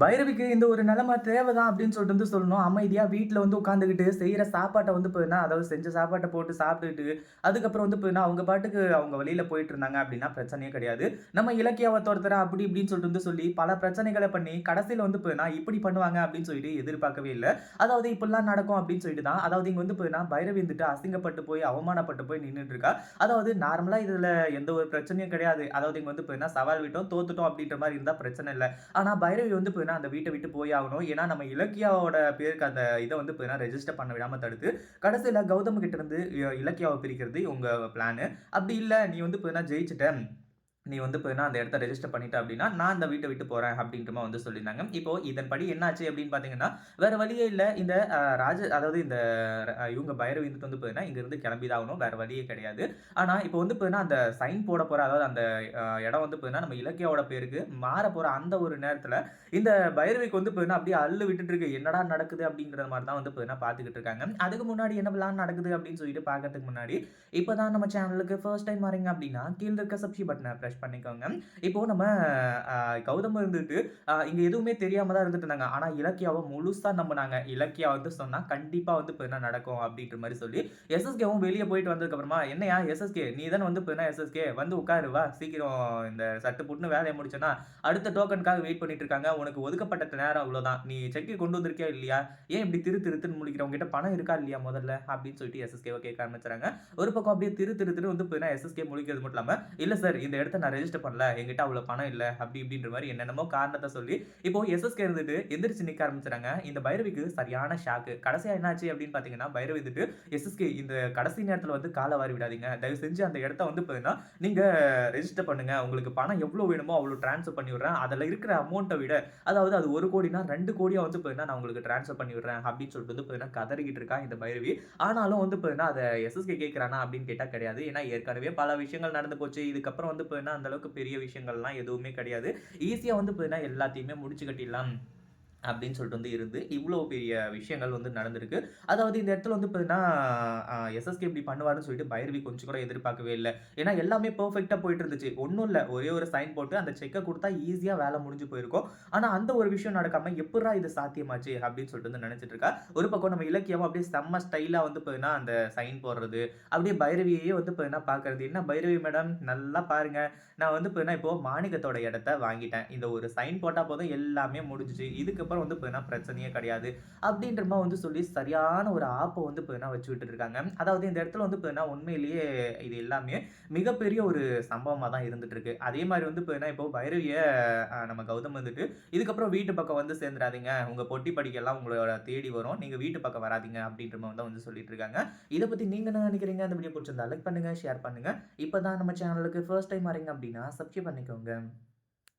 பைரவிக்கு இந்த ஒரு நிலைமை தேவைதான் அப்படின்னு சொல்லிட்டு வந்து சொல்லணும். அமைதியா வீட்டில் வந்து உட்காந்துக்கிட்டு செய்யற சாப்பாட்டை வந்து போயினா அதாவது செஞ்ச சாப்பாட்டை போட்டு சாப்பிட்டுட்டு அதுக்கப்புறம் வந்து போயினா அவங்க பாட்டுக்கு அவங்க வழியில போயிட்டு இருந்தாங்க அப்படின்னா பிரச்சனையே கிடையாது. நம்ம இலக்கியாவை ஒருத்தர அப்படி இப்படின்னு சொல்லிட்டு வந்து சொல்லி பல பிரச்சனைகளை பண்ணி கடைசியில் வந்து போயினா இப்படி பண்ணுவாங்க அப்படின்னு சொல்லிட்டு எதிர்பார்க்கவே இல்லை. அதாவது இப்படிலாம் நடக்கும் அப்படின்னு சொல்லிட்டு தான் அதாவது இங்க வந்து போயினா பைரவி வந்துட்டு அசிங்கப்பட்டு போய் அவமானப்பட்டு போய் நின்றுட்டு இருக்கா. அதாவது நார்மலா இதுல எந்த ஒரு பிரச்சனையும் கிடையாது. அதாவது இங்க வந்து போயினா சவால் விட்டோம் தோத்துட்டோம் அப்படின்ற மாதிரி இருந்தா பிரச்சனை இல்லை. ஆனா பைரவி வந்து பார்த்தீங்கன்னா அந்த வீட்டை விட்டு போய் ஆகணும். ஏன்னா நம்ம இலக்கியாவோட பேருக்கு அந்த இதை வந்து பார்த்தீங்கன்னா ரெஜிஸ்டர் பண்ண விடாமல் தடுத்து கடைசியில் கௌதம் கிட்ட இருந்து இலக்கியாவை பிரிக்கிறது உங்கள் பிளான் அப்படி இல்லை நீ வந்து பார்த்தீங்கன்னா ஜெயிச்சிட்ட நீ வந்து போயினா அந்த இடத்த ரெஜிஸ்டர் பண்ணிட்ட அப்படின்னா நான் அந்த வீட்டை விட்டு போறேன் அப்படின்றமா வந்து சொல்லியிருந்தாங்க. இப்போ இதன்படி என்னாச்சு அப்படின்னு பாத்தீங்கன்னா வேற வழியே இல்லை. இந்த ராஜ அதாவது இந்த இவங்க பைரவி வந்துட்டு வந்து போயினா இங்க இருந்து கிளம்பிதாகணும் வேற வழியே கிடையாது. ஆனா இப்போ வந்து போயினா அந்த சைன் போட போற அதாவது அந்த இடம் வந்து போயினா நம்ம இலக்கியாவோட பேருக்கு மாற போற அந்த ஒரு நேரத்துல இந்த பைரவிக்கு வந்து போயினா அப்படியே அள்ளு விட்டுட்டு இருக்கு. என்னடா நடக்குது அப்படிங்கிற மாதிரி தான் வந்து போயினா பார்த்துக்கிட்டு இருக்காங்க. அதுக்கு முன்னாடி என்ன பிளான் நடக்குது அப்படின்னு சொல்லிட்டு பார்க்கறதுக்கு முன்னாடி இப்போதான் நம்ம சேனலுக்கு ஃபர்ஸ்ட் டைம் வரீங்க அப்படின்னா கீழே இருக்க சப்ஸ்கிரைப் பட்டனை ப்ரெஸ் பண்ணிக்கோங்க. இப்போ நம்ம கௌதம் இருந்துட்டு இங்க எதுவுமே தெரியாம தான் இருந்துட்டு இருந்தாங்க. ஆனா இலக்கியாவை முழுசா நம்பினாங்க. இலக்கியா வந்து சொன்னா கண்டிப்பா வந்து இப்போ என்ன நடக்கும் அப்படின்ற மாதிரி சொல்லி எஸ்எஸ்கேவும் வெளியே போயிட்டு வந்ததுக்கு அப்புறமா என்னையா எஸ்எஸ்கே நீ தானே வந்து இப்போ என்ன எஸ்எஸ்கே வந்து உட்காரு வா சீக்கிரம் இந்த சட்டு புட்டுன்னு வேலையை முடிச்சோன்னா அடுத்த டோக்கனுக்காக வெயிட் பண்ணிட்டு இருக்காங்க. உனக்கு ஒதுக்கப்பட்ட நேரம் அவ்வளவுதான். நீ செக்கை கொண்டு வந்திருக்கியா இல்லையா? ஏன் இப்படி திரு திருத்துன்னு முடிக்கிறவங்ககிட்ட பணம் இருக்கா இல்லையா முதல்ல? அப்படின்னு சொல்லிட்டு எஸ்எஸ்கேவை கேட்க ஆரம்பிச்சாங்க. ஒரு பக்கம் அப்படியே திரு திரு திரு வந்து போயினா எஸ்எஸ்கே முழிக்கிறது மட்டும் இல்லாமல் இல்ல சார் இந்த இடத்த நான் ரெஜிஸ்டர் பண்ணல என்கிட்ட அவ்வளவு பணம் இல்ல அப்படி இப்படின்ற மாதிரி என்னென்னமோ காரணத்தை சொல்லி இப்போ எஸ்எஸ்கே இருந்துட்டு எந்திரிச்சு நிக்க ஆரம்பிச்சாங்க இந்த பைரவிக்கு சரியான ஷாக்கு கடைசியா என்னாச்சு அப்படின்னு பாத்தீங்கன்னா பைரவி வந்துட்டு எஸ்எஸ்கே இந்த கடைசி நேரத்துல வந்து காலை வாரி விடாதீங்க. தயவு செஞ்சு அந்த இடத்த வந்து பாத்தீங்கன்னா நீங்க ரெஜிஸ்டர் பண்ணுங்க. உங்களுக்கு பணம் எவ்வளவு வேணுமோ அவ்வளவு ட்ரான்ஸ்ஃபர் பண்ணி விடுறேன். அதுல இருக்கிற அமௌண்ட்டை விட அதாவது அது ஒரு கோடினா ரெண்டு கோடியா வந்து பாத்தீங்கன்னா நான் உங்களுக்கு ட்ரான்ஸ்ஃபர் பண்ணி விடுறேன் அப்படின்னு சொல்லிட்டு வந்து பாத்தீங்கன்னா கதறிக்கிட்டு இருக்கா இந்த பைரவி. ஆனாலும் வந்து பாத்தீங்கன்னா அதை எஸ்எஸ்கே கேட்கறானா அப்படின்னு கேட்டா கிடையாது. ஏன்னா ஏற்கனவே பல விஷயங்கள் நடந்து போச்சு. இதுக்கப்புறம் வந்து பாத்தீங்கன்னா அந்தளவுக்கு பெரிய விஷயங்கள்லாம் எதுவுமே கிடையாது. ஈஸியா வந்து பாத்தீங்கன்னா எல்லாத்தையுமே முடிச்சு கட்டிடலாம் அப்படின்னு சொல்லிட்டு வந்து இருந்து இவ்வளோ பெரிய விஷயங்கள் வந்து நடந்திருக்கு. அதாவது இந்த இடத்துல வந்து பார்த்தீங்கன்னா எஸ்எஸ்கே இப்படி பண்ணுவாருன்னு சொல்லிட்டு பைரவி கொஞ்சம் கூட எதிர்பார்க்கவே இல்லை. ஏன்னா எல்லாமே பர்ஃபெக்டாக போயிட்டு இருந்துச்சு. ஒன்றும் இல்லை. ஒரே ஒரு சைன் போட்டு அந்த செக்கை கொடுத்தா ஈஸியாக வேலை முடிஞ்சு போயிருக்கும். ஆனால் அந்த ஒரு விஷயம் நடக்காமல் எப்படா இது சாத்தியமாச்சு அப்படின்னு சொல்லிட்டு வந்து நினச்சிட்டு இருக்கா? ஒரு பக்கம் நம்ம இலக்கியம் அப்படியே செம்ம ஸ்டைலாக வந்து பார்த்தீங்கன்னா அந்த சைன் போடுறது அப்படியே பைரவியையே வந்து பார்த்தீங்கன்னா பார்க்கறது என்ன பைரவி மேடம் நல்லா பாருங்க. நான் வந்து பார்த்தீங்கன்னா இப்போ மாணிக்கத்தோட இடத்த வாங்கிட்டேன். இந்த ஒரு சைன் போட்டால் போதும் எல்லாமே முடிஞ்சிச்சு. இதுக்கு இதுக்கப்புறம் வந்து பார்த்தீங்கன்னா பிரச்சனையே கிடையாது. அப்படின்ற மாதிரி வந்து சொல்லி சரியான ஒரு ஆப்பை வந்து போயினா வச்சு இருக்காங்க அதாவது இந்த இடத்துல வந்து பார்த்தீங்கன்னா உண்மையிலேயே இது எல்லாமே மிகப்பெரிய ஒரு சம்பவமாக தான் இருந்துட்டு இருக்கு அதே மாதிரி வந்து பார்த்தீங்கன்னா இப்போ பைரவியை நம்ம கௌதம் வந்துட்டு இதுக்கப்புறம் வீட்டு பக்கம் வந்து சேர்ந்துடாதீங்க. உங்க பொட்டி படிக்கெல்லாம் உங்களோட தேடி வரும். நீங்க வீட்டு பக்கம் வராதீங்க அப்படின்ற மாதிரி தான் வந்து சொல்லிட்டு இருக்காங்க இதை பத்தி நீங்க என்ன நினைக்கிறீங்க? அந்த வீடியோ பிடிச்சிருந்தா லைக் பண்ணுங்க ஷேர் பண்ணுங்க. இப்பதான் நம்ம சேனலுக்கு ஃபர்ஸ்ட் டைம் வரீங்க அப்படின்னா சப்ஸ்கிரைப் பண்ணிக்கோங்க.